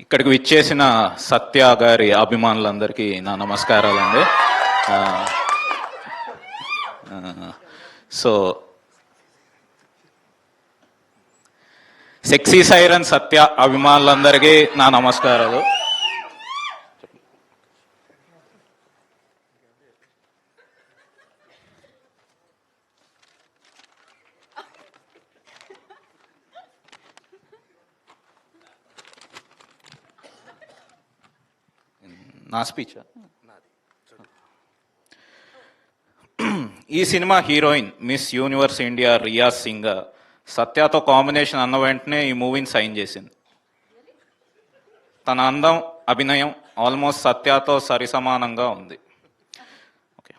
ఇక్కడికి విచ్చేసిన సత్య గారి అభిమానులందరికీ నా నమస్కారాలండి. సో సెక్సీ సైరన్ సత్య అభిమానులందరికీ నా నమస్కారాలు. నా స్పీచ్ ఈ cinema heroine miss universe India Rhea Singh సత్యతో combination అన్న వెంటనే ఈ మూవీని సైన్ చేసింది. తన అందం అభినయం ఆల్మోస్ట్ సత్యతో సరిసమానంగా ఉంది. ఓకే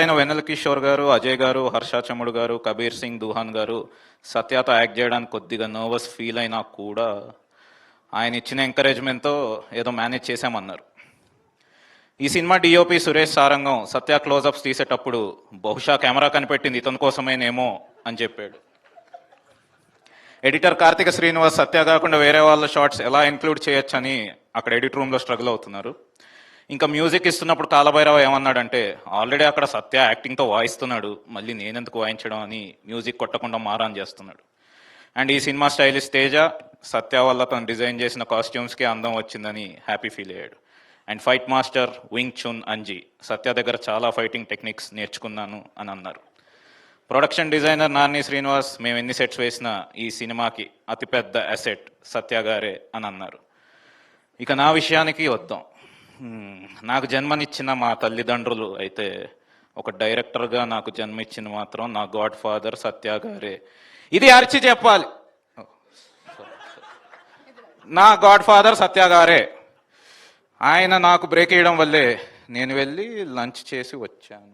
అయిన వెన్నెల కిషోర్ గారు అజయ్ గారు హర్ష చముడు గారు కబీర్ సింగ్ దుహాన్ గారు సత్యతో యాక్ట్ చేయడానికి కొద్దిగా నర్వస్ ఫీల్ అయినా కూడా ఆయన ఇచ్చిన ఎంకరేజ్మెంట్తో ఏదో మేనేజ్ చేశామన్నారు. ఈ cinema DOP Suresh Sarangam Satya closeups తీసేటప్పుడు బహుశా కెమెరా కనిపెట్టింది ఇతని కోసమేనేమో అని చెప్పాడు. ఎడిటర్ కార్తిక శ్రీనివాస్ సత్య కాకుండా వేరే వాళ్ళ షార్ట్స్ ఎలా ఇంక్లూడ్ చేయొచ్చని అక్కడ ఎడిట్ రూమ్లో స్ట్రగుల్ అవుతున్నారు. ఇంకా మ్యూజిక్ ఇస్తున్నప్పుడు కాలభైరవ ఏమన్నాడంటే ఆల్రెడీ అక్కడ సత్య యాక్టింగ్తో వాయిస్తున్నాడు మళ్ళీ నేనెందుకు వాయించడం అని మ్యూజిక్ కొట్టకుండా మారాన్ చేస్తున్నాడు. అండ్ ఈ సినిమా స్టైలిస్ట్ తేజ సత్య వల్ల తను డిజైన్ చేసిన కాస్ట్యూమ్స్కి అందం వచ్చిందని హ్యాపీ ఫీల్ అయ్యాడు. And fight master Wing Chun Anji. Satya దగ్గర చాలా ఫైటింగ్ టెక్నిక్స్ నేర్చుకున్నాను అని అన్నారు. ప్రొడక్షన్ డిజైనర్ నాని శ్రీనివాస్ మేము ఎన్ని సెట్స్ వేసినా ఈ సినిమాకి అతిపెద్ద అసెట్ సత్య గారే అని అన్నారు. ఇక నా విషయానికి వద్దాం. నాకు జన్మనిచ్చిన మా తల్లిదండ్రులు అయితే ఒక డైరెక్టర్గా నాకు జన్మిచ్చిన మాత్రం నా గాడ్ ఫాదర్ సత్య గారే. ఇది అరిచి చెప్పాలి. నా గాడ్ ఫాదర్ సత్య గారే. ఆయన నాకు బ్రేక్ వేయడం వల్లే నేను వెళ్ళి లంచ్ చేసి వచ్చాను.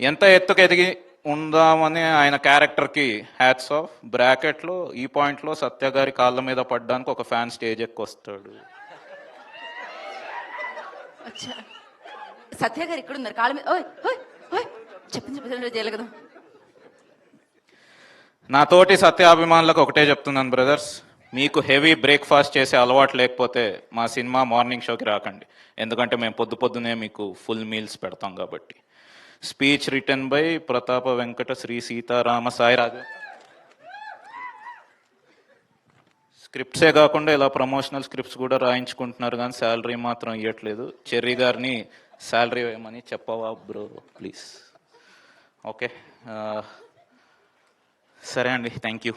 ఎంత ఎత్తుకు ఎదిగి ఉందామని ఆయన క్యారెక్టర్కి హ్యాట్స్ ఆఫ్ బ్రాకెట్లో ఈ పాయింట్లో సత్య గారి కాళ్ళ మీద పడ్డానికి ఒక ఫ్యాన్ స్టేజ్ ఎక్కి వస్తాడు అచ్చా. సత్య గారు ఇక్కడ ఉన్నారు కాళ్ళ మీద చెప్పింది చెప్పింది చేయాలి కదా. నా తోటి సత్యాభిమానులకు ఒకటే చెప్తున్నాను బ్రదర్స్ మీకు హెవీ బ్రేక్ఫాస్ట్ చేసే అలవాటు లేకపోతే మా సినిమా మార్నింగ్ షోకి రాకండి. ఎందుకంటే మేము పొద్దు పొద్దునే మీకు ఫుల్ మీల్స్ పెడతాం కాబట్టి. Speech written by Prathapa Venkata Sri Seetharama Sairaju. స్క్రిప్ట్సే కాకుండా ఇలా ప్రమోషనల్ స్క్రిప్ట్స్ కూడా రాయించుకుంటున్నారు కానీ శాలరీ మాత్రం ఇవ్వట్లేదు చెర్రీ గారిని శాలరీ వేయమని చెప్పవా బ్రో? ప్లీజ్. ఓకే. సరే అండి. Thank you.